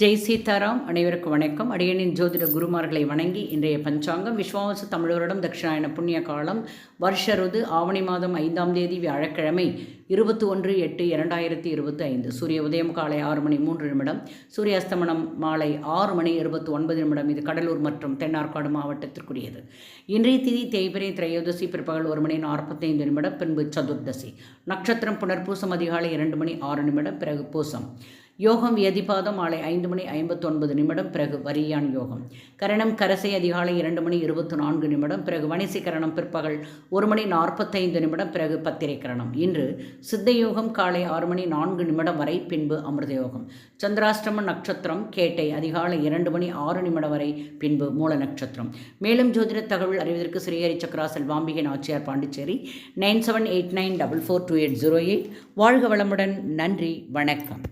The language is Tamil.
ஜெய் சீதாராம் அனைவருக்கும் வணக்கம். அடியனின் ஜோதிட குருமார்களை வணங்கி இன்றைய பஞ்சாங்கம் விஸ்வாவச தமிழரிடம் தட்சிணாயன புண்ணிய காலம் வருஷ ருது ஆவணி மாதம் ஐந்தாம் தேதி வியாழக்கிழமை இருபத்தி ஒன்று எட்டு இரண்டாயிரத்தி இருபத்தி ஐந்து சூரிய உதயம் காலை ஆறு மணி மூன்று நிமிடம் சூரிய அஸ்தமனம் மாலை ஆறு மணி இருபத்தி ஒன்பது நிமிடம். இது கடலூர் மற்றும் தென்னார்காடு மாவட்டத்திற்குரியது. இன்றைய திதி தேய்பிரை திரையோதசி பிற்பகல் ஒரு மணி நாற்பத்தைந்து நிமிடம் பின்பு சதுர்தசி நட்சத்திரம் புனர்பூசம் அதிகாலை இரண்டு மணி ஆறு நிமிடம் பிறகு பூசம். யோகம் எதிபாதம் மாலை ஐந்து மணி ஐம்பத்தொன்பது நிமிடம் பிறகு வரியான் யோகம். கரணம் கரசை அதிகாலை இரண்டு மணி இருபத்தி நான்கு நிமிடம் பிறகு வணிசி கரணம் பிற்பகல் ஒரு மணி நாற்பத்தைந்து நிமிடம் பிறகு பத்திரை கரணம். இன்று சித்த யோகம் காலை ஆறு மணி நான்கு நிமிடம் வரை பின்பு அமிர்த யோகம். சந்திராஷ்டிரம நட்சத்திரம் கேட்டை அதிகாலை இரண்டு மணி ஆறு நிமிடம் வரை பின்பு மூல நட்சத்திரம். மேலும் ஜோதிட தகவல் அறிவதற்கு Srihari Chakra Selvambigai Nachiyar Pondicherry nine seven eight nine double four two eight zero eight. வாழ்க வளமுடன் நன்றி வணக்கம்.